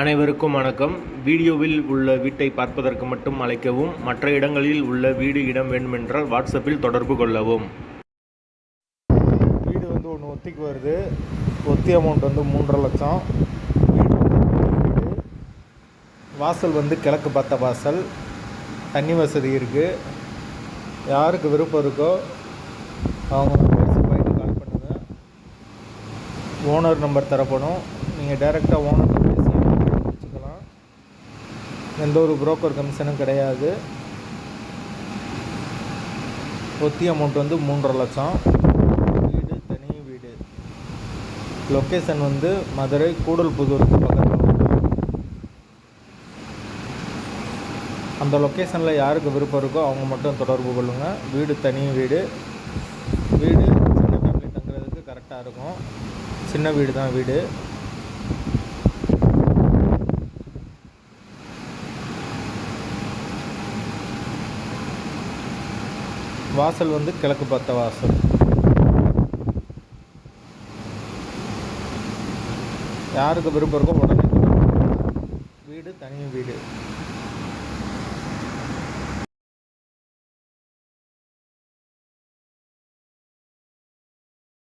அனைவருக்கும் வணக்கம். வீடியோவில் உள்ள வீட்டை பார்ப்பதற்கு மட்டும் அழைக்கவும் மற்ற இடங்களில் உள்ள வீடு இடம் வேண்டுமென்றால் வாட்ஸ்அப்பில் தொடர்பு கொள்ளவும். வீடு வந்து ஒன்று ஒத்திக்கு வருது. ஒத்தி அமௌண்ட் வந்து மூன்றரை லட்சம். வீடு வீடு. வாசல் வந்து கிழக்கு பார்த்த வாசல். தண்ணி வசதி இருக்குது யாருக்கு விருப்பம் இருக்கோ அவங்க பேசி கால் பண்ணுங்கள் ஓனர் நம்பர் தரப்படும். நீங்கள் டைரெக்டாக ஓனர் எந்த ஒரு புரோக்கர் கமிஷனும் கிடையாது. ஒத்தி அமௌண்ட் வந்து மூன்றரை லட்சம். வீடு தனி வீடு. லொக்கேஷன் வந்து மதுரை கூடல்புதூருக்கு பக்கத்தில் அந்த லொக்கேஷனில் யாருக்கு விருப்பம் இருக்கோ அவங்க மட்டும் தொடர்பு கொள்ளுங்கள் வீடு தனி வீடு. வீடு சின்ன ஃபேமிலி தங்குறதுக்கு கரெக்டாக இருக்கும். சின்ன வீடு தான் வீடு. வாசல் வந்து கிழக்கு பார்த்த வாசல். யாருக்கு விருப்பம் இருக்கோ உடனே வீடு தனி வீடு.